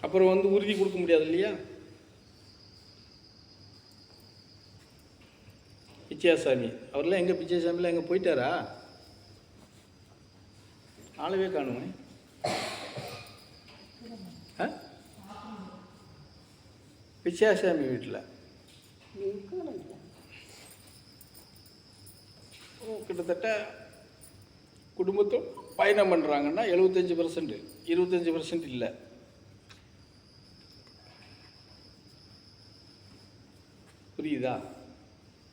அப்புறம் வந்து உறுதி கொடுக்க முடியாது இல்லையா? பிச்சையாசாமி. அவர்லாம் எங்கே பிச்சையாசாமிலாம் எங்கே போயிட்டாரா? ஆளவே காணுமே. ஆ? பிச்சையாசாமி வீட்டில் கிட்டத்தட்ட குடும்பத்தோடு பயணம் பண்ணுறாங்கன்னா எழுபத்தஞ்சி பர்சன்ட் இருபத்தஞ்சி பர்சன்ட் இல்லை. புரியுதா?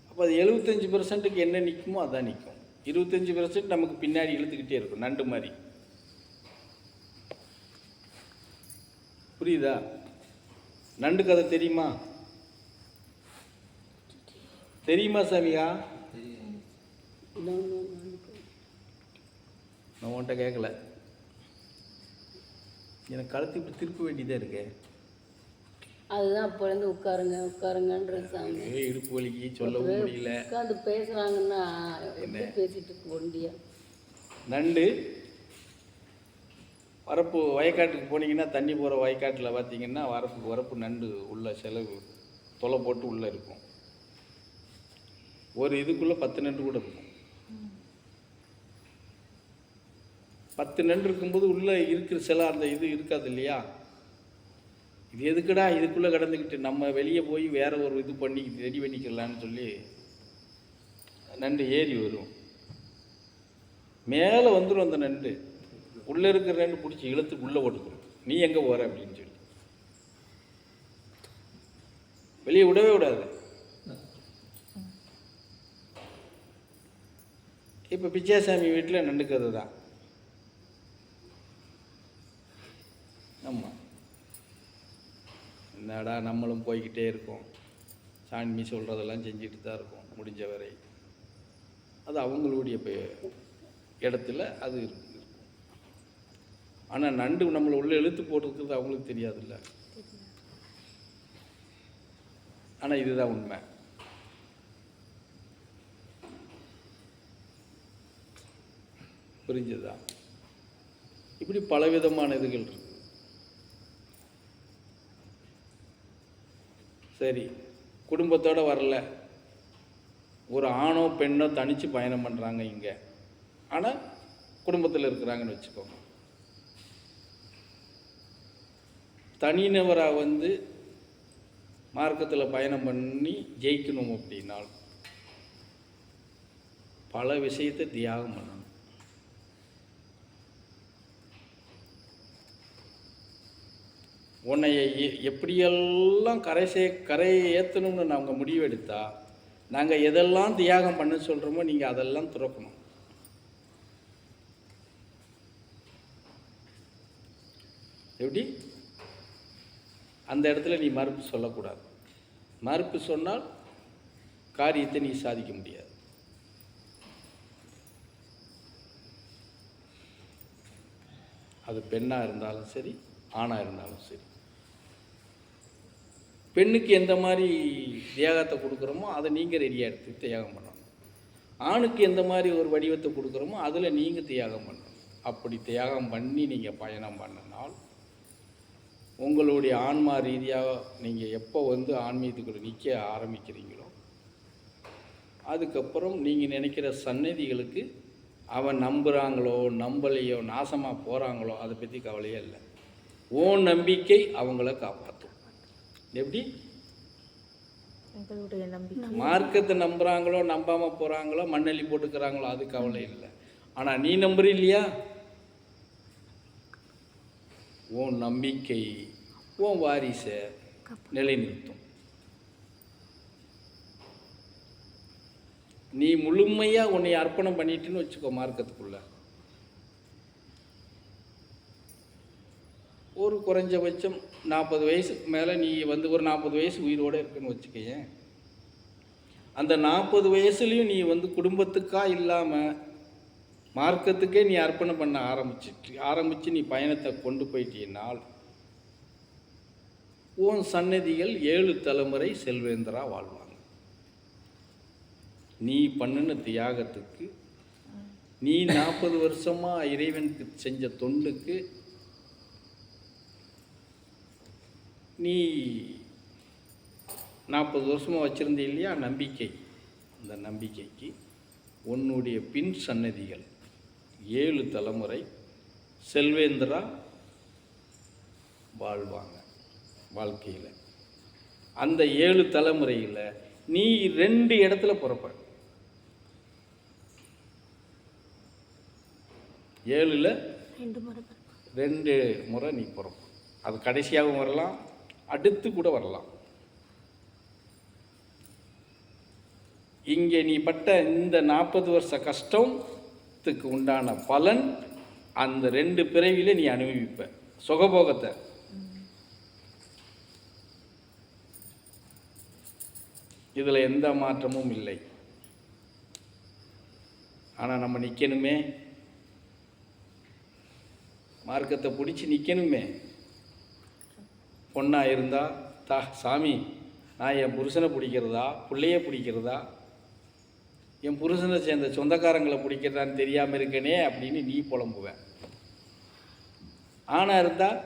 அப்போ அது எழுபத்தஞ்சி பர்சன்ட்டுக்கு என்ன நிற்குமோ அதான் நிற்கும் இருபத்தஞ்சி பர்சன்ட் நமக்கு பின்னாடி இழுத்துக்கிட்டே இருக்கும் நண்டு மாதிரி. புரியுதா? நண்டு கதை தெரியுமா? தெரியுமா சாமியா? நான் உன்கிட்ட கேட்கல எனக்கு கழுத்து இப்படி திருப்ப வேண்டியதாக இருக்கேன் அதுதான் அப்போலேருந்து உட்காருங்க உட்காருங்கன்றது சாமி. இடுப்பு வலிக்கு சொல்லவும் முடியல. உட்காந்து பேசுகிறாங்கன்னா எப்படி பேசிட்டு ஒண்டியா நண்டு வரப்பு வயக்காட்டுக்கு போனீங்கன்னா தண்ணி போகிற வயக்காட்டில் பார்த்தீங்கன்னா வரப்பு வரப்பு நண்டு உள்ள செலவு தொலை போட்டு உள்ளே இருக்கும். ஒரு இதுக்குள்ளே பத்து நண்டு கூட இருக்கும். பத்து நண்டு இருக்கும்போது உள்ளே இருக்கிற சில அந்த இது இருக்காது இல்லையா? இது எதுக்குடா இதுக்குள்ளே கடந்துக்கிட்டு நம்ம வெளியே போய் வேற ஒரு இது பண்ணி ரெடி பண்ணிக்கலான்னு சொல்லி நண்டு ஏறி வரும். மேலே வந்துடும் அந்த நண்டு. உள்ளே இருக்கிற நண்டு பிடிச்சி இழுத்து உள்ளே ஓட்டுக்கும் நீ எங்கே போகிற அப்படின்னு சொல்லி. வெளியே விடவே விடாது. இப்போ பிச்சாசாமி வீட்டில் நண்டு கதை தான் ஆமாம் என்னடா நம்மளும் போய்கிட்டே இருக்கோம். சாமி சொல்கிறதெல்லாம் செஞ்சுட்டு தான் இருக்கோம் முடிஞ்ச வரை அது அவங்களுடைய இடத்துல அது இருக்கும் ஆனால் நண்டு நம்மளை உள்ள இழுத்து போட்டிருக்கிறது அவங்களுக்கு தெரியாதுல்ல. ஆனால் இதுதான் உண்மை. புரிஞ்சுதா? இப்படி பலவிதமான இதுகள் இருக்கு. சரி குடும்பத்தோட வரல. ஒரு ஆணோ பெண்ணோ தனித்து பயணம் பண்ணுறாங்க இங்கே. ஆனால் குடும்பத்தில் இருக்கிறாங்கன்னு வச்சுக்கோங்க. தனிநபராக வந்து மார்க்கத்தில் பயணம் பண்ணி ஜெயிக்கணும் அப்படின்னால் பல விஷயத்தை தியாகம் பண்ணணும். உன்னை எ- எப்படியெல்லாம் கரை சே கரையை ஏற்றணும்னு நாங்கள் முடிவெடுத்தா நாங்கள் எதெல்லாம் தியாகம் பண்ண சொல்கிறோமோ நீங்கள் அதெல்லாம் துறக்கணும். எப்படி? அந்த இடத்துல நீ மறுப்பு சொல்லக்கூடாது. மறுப்பு சொன்னால் காரியத்தை நீ சாதிக்க முடியாது. அது பெண்ணாக இருந்தாலும் சரி ஆணாக இருந்தாலும் சரி. பெண்ணுக்கு எந்த மாதிரி தியாகத்தை கொடுக்குறோமோ அதை நீங்கள் ரெடியாக எடுத்து தியாகம் பண்ணணும். ஆணுக்கு எந்த மாதிரி ஒரு வடிவத்தை கொடுக்குறோமோ அதில் நீங்கள் தியாகம் பண்ணணும். அப்படி தியாகம் பண்ணி நீங்கள் பயணம் பண்ணினால் உங்களுடைய ஆன்மா ரீதியாக நீங்கள் எப்போ வந்து ஆன்மீகத்துக்குள்ள நிற்க ஆரம்பிக்கிறீங்களோ அதுக்கப்புறம் நீங்கள் நினைக்கிற சன்னதிகளுக்கு அவன் நம்புகிறாங்களோ நம்பலையோ நாசமாக போகிறாங்களோ அதை பற்றி கவலையே இல்லை. ஓன் நம்பிக்கை அவங்கள காப்பாற்று எப்படி? மார்க்கத்தை நம்புகிறாங்களோ நம்பாமல் போகிறாங்களோ மண்ணெல்லி போட்டுக்கிறாங்களோ அது கவலை இல்லை. ஆனால் நீ நம்புற இல்லையா உன் நம்பிக்கை உன் வாரிசை நிலைநிறுத்தும். நீ முழுமையாக உன்னை அர்ப்பணம் பண்ணிட்டுன்னு வச்சுக்கோ மார்க்கத்துக்குள்ள. ஒரு குறைஞ்சபட்சம் நாற்பது வயசுக்கு மேலே நீ வந்து ஒரு நாற்பது வயசு உயிரோடு இருக்குன்னு வச்சுக்கோங்க அந்த நாற்பது வயசுலேயும் நீ வந்து குடும்பத்துக்கா இல்லாமல் மார்க்கத்துக்கே நீ அர்ப்பணம் பண்ண ஆரம்பிச்சிட்டு ஆரம்பித்து நீ பயணத்தை கொண்டு போயிட்டீனால் உன் சன்னதிகள் ஏழு தலைமுறை செல்வேந்தரா வாழ்வாங்க. நீ பண்ணின தியாகத்துக்கு நீ நாற்பது வருஷமாக இறைவனுக்கு செஞ்ச தொண்டுக்கு நீ நாற்பது வருஷமாக வச்சுருந்த இல்லையா? நம்பிக்கை. அந்த நம்பிக்கைக்கு உன்னுடைய பின் சன்னதிகள் ஏழு தலைமுறை செல்வேந்திரா வாழ்வாங்க வாழ்க்கையில். அந்த ஏழு தலைமுறையில் நீ ரெண்டு இடத்துல பிறப்ப. ஏழில் ரெண்டு முறை பிறப்பேன். ரெண்டு முறை நீ பிறப்ப. அது கடைசியாகவும் வரலாம் அடுத்து கூட வரலாம். இங்கே நீ பட்ட இந்த நாற்பது வருஷ கஷ்டத்துக்கு உண்டான பலன் அந்த ரெண்டு பிறவியில் நீ அனுபவிப்ப. சுகபோகத்தை. இதில் எந்த மாற்றமும் இல்லை. ஆனால் நம்ம நிற்கணுமே மார்க்கத்தை பிடிச்சி நிற்கணுமே பொண்ணாக இருந்தால் தா சாமி நான் என் புருஷனை பிடிக்கிறதா? பிள்ளைய பிடிக்கிறதா? என் புருஷனை சேர்ந்த சொந்தக்காரங்களை பிடிக்கிறதான்னு தெரியாமல் இருக்கனே அப்படின்னு நீ புலம்புவேன் ஆணாக இருந்தால்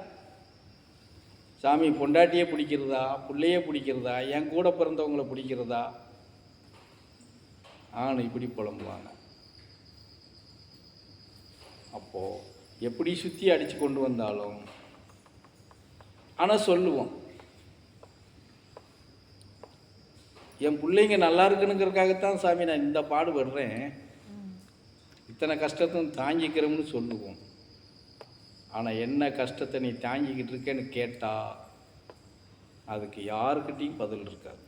சாமி பொண்டாட்டியே பிடிக்கிறதா? பிள்ளையே பிடிக்கிறதா? என் கூட பிறந்தவங்கள பிடிக்கிறதா? ஆண் இப்படி புலம்புவாங்க. அப்போது எப்படி சுற்றி அடித்து கொண்டு வந்தாலும் ஆனால் சொல்லுவோம். என் பிள்ளைங்க நல்லா இருக்குனுங்கிறதுக்காகத்தான் சாமி நான் இந்த பாடுபடுறேன் இத்தனை கஷ்டத்தையும் தாங்கிக்கிறோம்னு சொல்லுவோம். ஆனால் என்ன கஷ்டத்தை நீ தாங்கிக்கிட்டு இருக்கேன்னு கேட்டால் அதுக்கு யாருக்கிட்டேயும் பதில் இருக்காது.